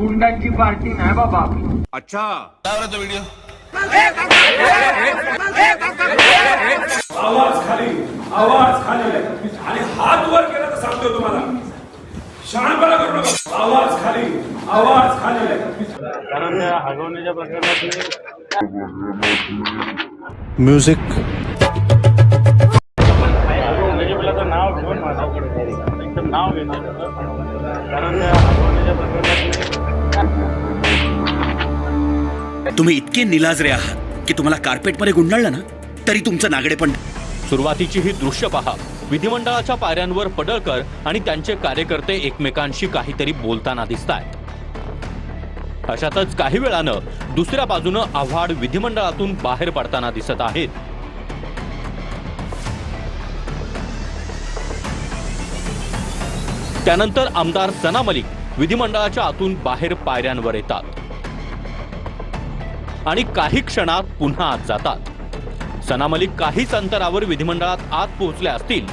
गुंडांची party नाही बाबा। आपली अच्छा। आवाज़ खाली आवाज़ खाली आणि हात वर केला तर सांगतो तुम्हाला. शहाणपणा करू नका. आवाज़ खाली आवाज़ खाली कारण त्या हगवण्याच्या प्रकरणात म्युझिक नाव घेऊन माझ्याकडे एकदम नाव घेणार कारण त्या हगवण्याच्या प्रकरणात तुम्ही इतके निलाजरे आहात की तुम्हाला कार्पेटमध्ये गुंडाळलं ना तरी तुमचं नागडे पण सुरुवातीची ही दृश्य पहा. विधिमंडळाच्या पायऱ्यांवर पडळकर आणि त्यांचे कार्यकर्ते एकमेकांशी काहीतरी बोलताना दिसत आहेत अशातच काही वेळानं दुसऱ्या बाजूनं आव्हाड विधिमंडळातून बाहेर पडताना दिसत आहेत. त्यानंतर आमदार सना मलिक विधिमंडळाच्या आतून बाहेर पायऱ्यांवर येतात. आणि काही क्षणात पुन्हा आत जातात. सना मलिक काहीच अंतरावर विधिमंडळात आत पोहोचल्या असतील.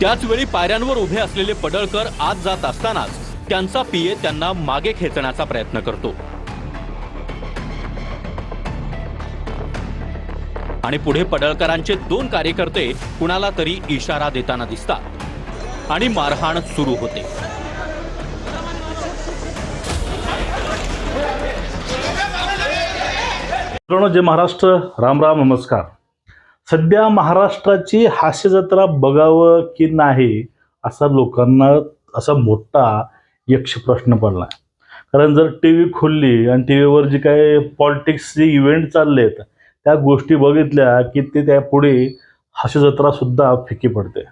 त्याच वेळी पायऱ्यांवर उभे असलेले पडळकर आत जात असतानाच त्यांचा पीए त्यांना मागे खेचण्याचा प्रयत्न करतो. आणि पुढे पडळकरांचे दोन कार्यकर्ते कुणाला तरी इशारा देताना दिसतात. आणि मारहाण सुरू होते. मित्रांनो जय महाराष्ट्र. राम राम नमस्कार. सध्या महाराष्ट्राची हास्य जत्रा बघावं की नाही असा लोकांना असा मोठा यक्ष प्रश्न पडला कारण जर टी व्ही खोलली आणि टी व्हीवर जे काही पॉलिटिक्सचे इव्हेंट चालले आहेत त्या गोष्टी बघितल्या की ते त्या पुढे हास्य जत्रासुद्धा फिकी पडते.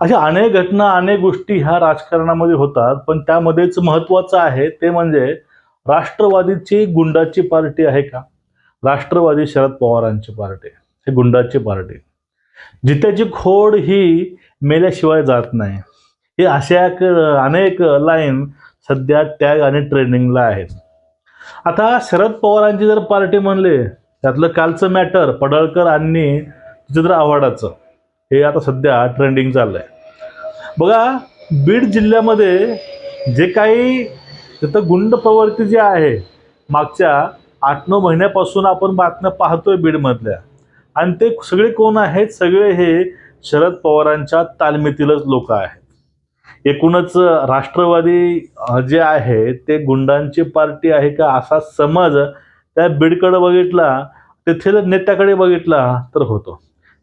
अशा अनेक घटना अनेक गोष्टी ह्या राजकारणामध्ये होतात पण त्यामध्येच महत्त्वाचं आहे ते म्हणजे राष्ट्रवादीची गुंडाची पार्टी आहे का? राष्ट्रवादी शरद पवारांची पार्टी हे गुंडाची पार्टी. जित्याची खोड ही मेल्याशिवाय जात नाही. हे अशा एक अनेक लाईन सध्या टॅग आणि ट्रेंडिंगला आहेत. आता शरद पवारांची जर पार्टी म्हणले त्यातलं कालचं मॅटर पडळकर आणि चित्र आव्हाडाचं हे आता सध्या ट्रेंडिंग चाललं आहे बघा बीड जिल्ह्यामध्ये जे काही तिथं गुंड प्रवृत्ती जी आहे मागच्या आठ नऊ महिन्यापासून आपण बातम्या पाहतोय बीडमधल्या. आणि ते सगळे कोण आहेत? सगळे हे शरद पवारांच्या तालमीतीलच लोक आहेत. एकूणच राष्ट्रवादी जे आहे ते गुंडांची पार्टी आहे का असा समज त्या बीडकडे बघितला तेथील नेत्याकडे बघितला तर होतो.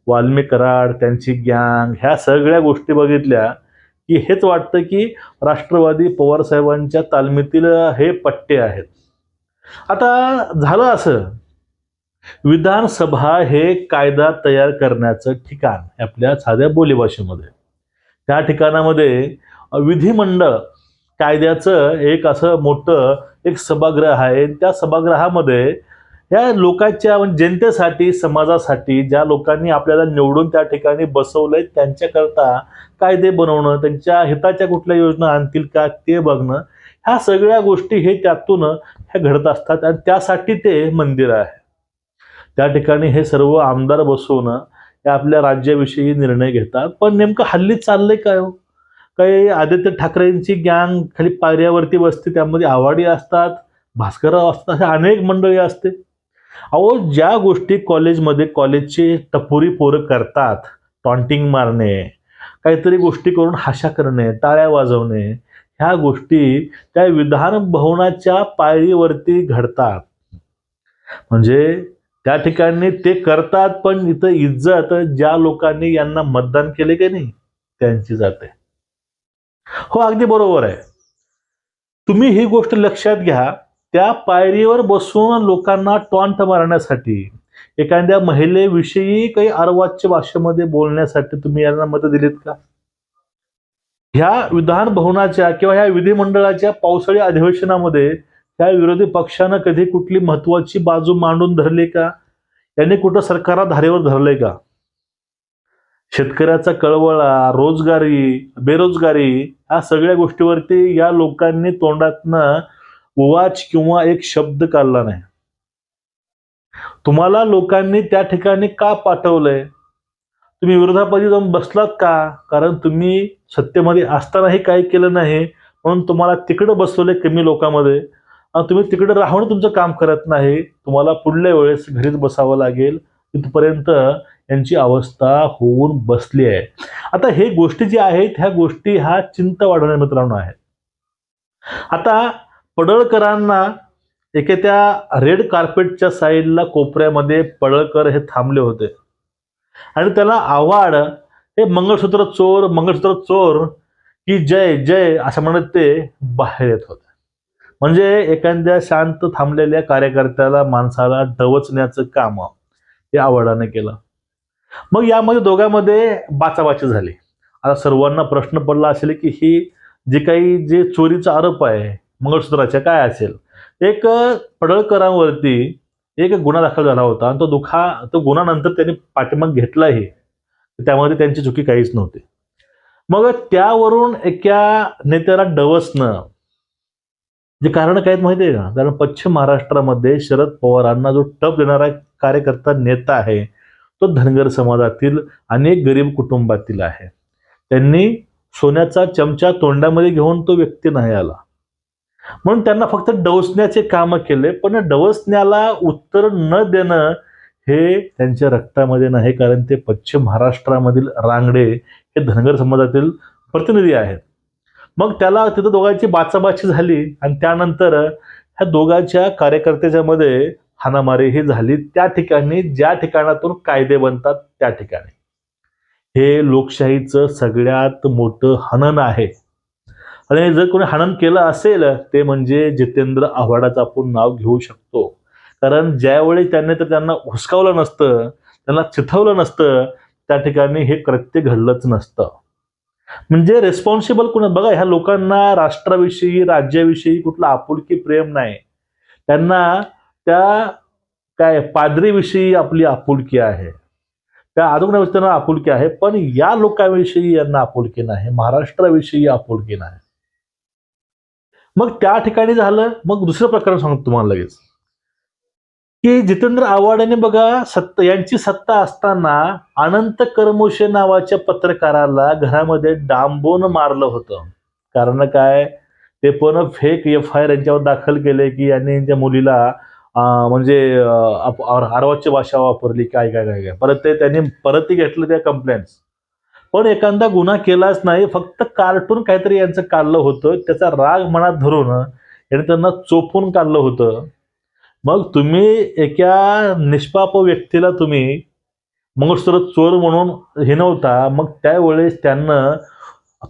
वाल्मी कराड त्यांची गँग ह्या सगळ्या गोष्टी बघितल्या की हेच वाटतं की राष्ट्रवादी पवारसाहेबांच्या तालमीतील हे पट्टे आहेत. आता झालं असं. विधानसभा हे कायदा तयार करण्याचं ठिकाण आपल्या साध्या बोलीभाषेमध्ये त्या ठिकाणामध्ये विधिमंडळ कायद्याचं एक असं मोठं एक सभागृह आहे. त्या सभागृहामध्ये या लोकांच्या म्हणजे जनतेसाठी समाजासाठी ज्या लोकांनी आपल्याला निवडून त्या ठिकाणी बसवलंय त्यांच्याकरता कायदे बनवणं त्यांच्या हिताच्या कुठल्या योजना आणतील का ते बघणं ह्या सगळ्या गोष्टी हे त्यातून ह्या घडत असतात आणि त्यासाठी ते मंदिर आहे. त्या ठिकाणी हे सर्व आमदार बसवून हे आपल्या राज्याविषयी निर्णय घेतात. पण नेमकं हल्ली चाललंय काय हो? काही आदित्य ठाकरेंची गँग खाली पायऱ्यावरती बसते त्यामध्ये आवाडी असतात भास्करराव असतात अशा अनेक मंडळी असते. अहो ज्या गोष्टी कॉलेजमध्ये कॉलेजचे टपोरी पोरं करतात टॉन्टिंग मारणे काहीतरी गोष्टी करून हाशा करणे टाळ्या वाजवणे ह्या गोष्टी त्या विधान भवनाच्या पायरीवरती घडतात. म्हणजे त्या ठिकाणी ते करतात पण इथं इज्जत ज्या लोकांनी यांना मतदान केले की नाही त्यांची जाते. हो अगदी बरोबर आहे. तुम्ही ही गोष्ट लक्षात घ्या. त्या पायरीवर बसून लोकांना टॉन्ट मारण्यासाठी एखाद्या महिलेविषयी काही अर्वाच्य भाषेमध्ये बोलण्यासाठी तुम्ही यांना मतं दिलीत का? ह्या विधान भवनाच्या किंवा ह्या विधिमंडळाच्या पावसाळी अधिवेशनामध्ये त्या विरोधी पक्षानं कधी कुठली महत्वाची बाजू मांडून धरली का? यांनी कुठं सरकारला धारेवर धरले का? शेतकऱ्याचा कळवळा रोजगारी बेरोजगारी ह्या सगळ्या गोष्टीवरती या लोकांनी तोंडातनं उवाच किंवा एक शब्द काढला नाही. तुम्हाला लोकांनी त्या ठिकाणी का पाठवलंय? तुम्ही विरोधापदी जाऊन बसलात का? कारण तुम्ही सत्तेमध्ये असतानाही काही केलं नाही म्हणून तुम्हाला तिकडं बसवले कमी लोकांमध्ये. आणि तुम्ही तिकडे राहून तुमचं काम करत नाही. तुम्हाला पुढल्या वेळेस घरीच बसावं लागेल. तिथपर्यंत यांची अवस्था होऊन बसली आहे. आता हे गोष्टी जी आहेत ह्या गोष्टी हा चिंता वाढवण्या मित्रांनो आहेत. आता पडळकरांना एके त्या रेड कार्पेटच्या साईडला कोपऱ्यामध्ये पडळकर हे थांबले होते. आणि त्याला आव्हाड हे मंगळसूत्र चोर मंगळसूत्र चोर की जय जय असं म्हणत ते बाहेर येत होते. म्हणजे एखाद्या शांत थांबलेल्या कार्यकर्त्याला माणसाला डवचण्याचं काम हे आवडाने केलं. मग यामध्ये दोघांमध्ये बाचाबाची झाली. आता सर्वांना प्रश्न पडला असेल की ही जे काही जे चोरीचा आरोप आहे मंगळसूत्राच्या काय असेल? एक पडळकरांवरती एक गुन्हा दाखल झाला होता आणि तो दुखा तो गुन्हा नंतर त्यांनी पाठिंबा घेतलाही. त्यामध्ये त्यांची चुकी काहीच नव्हती. मग त्यावरून एका नेत्याला डवसणं. जे कारण काय आहेत माहिती आहे का? कारण पश्चिम महाराष्ट्रामध्ये शरद पवारांना जो टप देणारा कार्यकर्ता नेता आहे तो धनगर समाजातील अनेक गरीब कुटुंबातील आहे. त्यांनी सोन्याचा चमचा तोंडामध्ये घेऊन तो व्यक्ती नाही आला. म्हणून त्यांना फक्त डवसण्याचे काम केले पण डवसण्याला उत्तर न देणं हे त्यांच्या रक्तामध्ये नाही कारण ते पश्चिम महाराष्ट्रामधील रांगडे हे धनगर समाजातील प्रतिनिधी आहेत. मग त्याला तिथं दोघांची बाचाबाची झाली आणि त्यानंतर ह्या दोघांच्या कार्यकर्त्याच्या मध्ये हानामारी ही झाली. त्या ठिकाणी ज्या ठिकाणातून कायदे बनतात त्या ठिकाणी. हे लोकशाहीचं सगळ्यात मोठं हनन आहे. आणि जर कोणी हनन केलं असेल ते म्हणजे जितेंद्र आव्हाडाचं आपण नाव घेऊ शकतो. कारण ज्यावेळी त्यांनी तर त्यांना हुसकावलं नसतं त्यांना चिथवलं नसतं त्या ठिकाणी हे कृत्य घडलंच नसतं. म्हणजे रेस्पॉन्सिबल कोण बघा ह्या लोकांना राष्ट्राविषयी राज्याविषयी कुठला आपुलकी प्रेम नाही. त्यांना त्या काय पादरीविषयी आपली आपुलकी आहे. त्या आरोग्याविषयी त्यांना आपुलकी आहे पण या लोकांविषयी यांना आपुलकी नाही महाराष्ट्राविषयी आपुलकी नाही. मग त्या ठिकाणी झालं मग दुसरं प्रकरण सांगतो तुम्हाला लगेच. की जितेंद्र आव्हाड बघा सत्ता यांची सत्ता असताना अनंत कर्मोशे नावाच्या पत्रकाराला घरामध्ये डांबून मारलं होतं. कारण काय? ते पण फेक एफ आय आर यांच्यावर दाखल केले की यांनी यांच्या मुलीला म्हणजे अर्वाच्य भाषा वापरली काय काय काय काय. परत ते त्यांनी परतही घेतलं त्या कंप्लेंट्स पण एखादा गुन्हा केलाच नाही फक्त कार्टून काहीतरी यांचं काढलं होतं त्याचा राग मनात धरून याने त्यांना चोपून काढलं होतं. मग तुम्ही एका निष्पाप व्यक्तीला तुम्ही मंगळसूत्र चोर म्हणून हिनवता मग त्यावेळेस त्यांना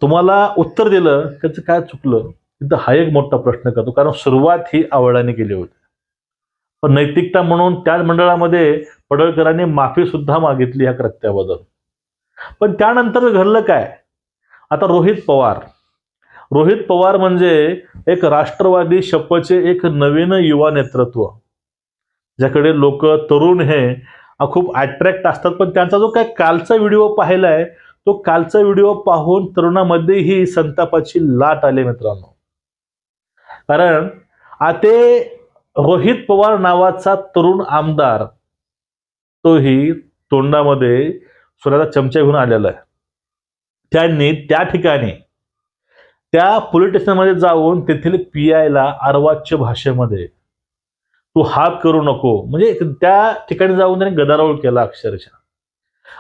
तुम्हाला उत्तर दिलं त्याचं काय चुकलं? तिथं हा एक मोठा प्रश्न करतो कारण सुरुवात ही आवडाने केली होती. पण नैतिकता म्हणून त्या मंडळामध्ये पडळकरांनी माफी सुद्धा मागितली ह्या कृत्याबद्दल पण त्यानंतर घडलं काय? आता रोहित पवार. रोहित पवार म्हणजे एक राष्ट्रवादी शपचे एक नवीन युवा नेतृत्व ज्याकडे लोक तरुण हे खूप अट्रॅक्ट असतात. पण त्यांचा जो काय कालचा व्हिडिओ पाहिलाय तो कालचा व्हिडिओ पाहून तरुणामध्ये ही संतापाची लाट आली मित्रांनो. कारण आता रोहित पवार नावाचा तरुण आमदार तोही तोंडामध्ये स्वतःचा चमचा घेऊन आलेला आहे. त्यांनी त्या ठिकाणी त्या पोलीस स्टेशनमध्ये जाऊन तेथील पी आयला अर्वाच्य भाषेमध्ये तू हात करू नको. म्हणजे त्या ठिकाणी जाऊन त्याने गदारोळ केला अक्षरशः.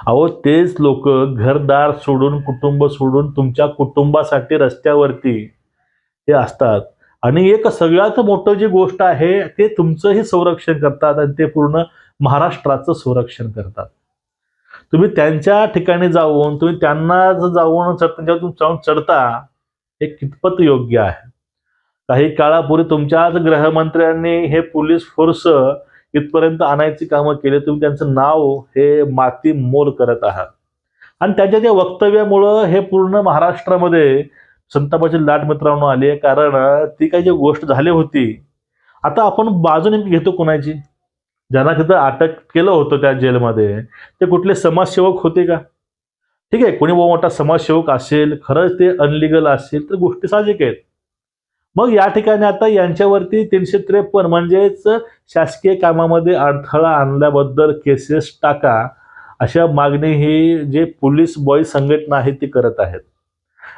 अहो तेच लोक घरदार सोडून कुटुंब सोडून तुमच्या कुटुंबासाठी रस्त्यावरती हे असतात. आणि एक सगळ्यात मोठं जी गोष्ट आहे ते तुमचंही संरक्षण करतात आणि ते पूर्ण महाराष्ट्राचं संरक्षण करतात. तुम्ही त्यांच्या ठिकाणी जाऊन तुम्ही त्यांना जर जाऊन त्यांच्यावर तुम्ही जाऊन चढता हे कितपत योग्य आहे? काही काळापूर्वी तुमच्याच गृहमंत्र्यांनी हे पोलीस फोर्स इथपर्यंत आणायची कामं केली तुम्ही त्यांचं नाव हे माती मोल करत आहात. आणि त्याच्या त्या वक्तव्यामुळं हे पूर्ण महाराष्ट्रामध्ये संतापाची लाट मित्रांनो आली आहे. कारण ती काही जी गोष्ट झाली होती आता आपण बाजू नेमकी घेतो कोणाची? ज्यांना तिथं अटक केलं होतं त्या जेलमध्ये ते कुठले समाजसेवक होते का? ठीक आहे कोणी मोठा समाजसेवक असेल खरंच ते अनलिगल असेल तर गोष्टी साहजिक आहेत. मग या ठिकाणी आता यांच्यावरती तीनशे त्रेपन्न म्हणजेच शासकीय कामामध्ये अडथळा आणल्याबद्दल केसेस टाका अशा मागणी ही जे पोलीस बॉय संघटना आहे ती करत आहेत.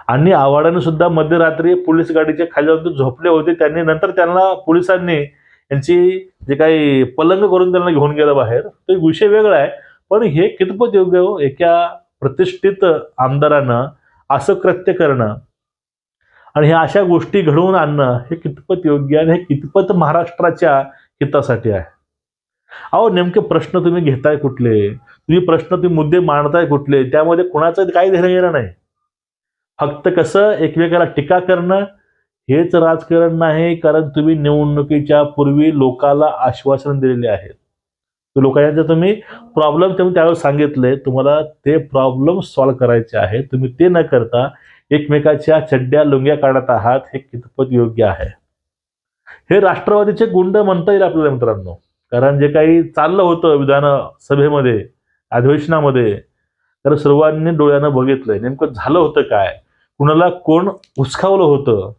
आणि आव्हाडाने सुद्धा मध्यरात्री पोलीस गाडीच्या खाली झोपले होते त्यांनी नंतर त्यांना पोलिसांनी यांची जे काही पलंग करून त्यांना घेऊन गेलं बाहेर तो एक विषय वेगळा आहे. पण हे कितपत योग्य हो? एका प्रतिष्ठित आमदारानं असं कृत्य करणं आणि ह्या अशा गोष्टी घडवून आणणं हे कितपत योग्य आणि हे कितपत महाराष्ट्राच्या हितासाठी आहे? अहो नेमके प्रश्न तुम्ही घेताय कुठले? तुम्ही प्रश्न तुम्ही मुद्दे मांडताय कुठले? त्यामध्ये कुणाचं काही देणं येणं नाही. फक्त कसं एकमेकाला टीका करणं हेच राजकारण नाही कारण तुम्ही निवडणुकीच्या पूर्वी लोकाला आश्वासन दिलेले आहेत. लोकांचे तुम्ही प्रॉब्लेम तुम्ही त्यावेळेस सांगितले तुम्हाला ते प्रॉब्लेम सॉल्व्ह करायचे आहे. तुम्ही ते न करता एकमेकाच्या चड्ड्या लुंग्या काढत आहात हे कितपत योग्य आहे? हे राष्ट्रवादीचे गुंड म्हणता येईल आपल्याला मित्रांनो. कारण जे काही चाललं होतं विधान सभेमध्ये अधिवेशनामध्ये तर सर्वांनी डोळ्यानं बघितलंय. नेमकं झालं होतं काय? कुणाला कोण उचकावलं होतं?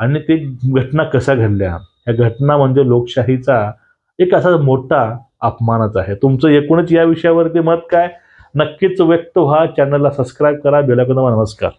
आणि ते घटना कशा घडल्या? ह्या घटना म्हणजे लोकशाहीचा एक असा मोठा अपमानच आहे. तुमचं एकूणच या विषयावरती मत काय? नक्कीच व्यक्त व्हा. चॅनलला सबस्क्राईब करा. बेलाकडे नमस्कार.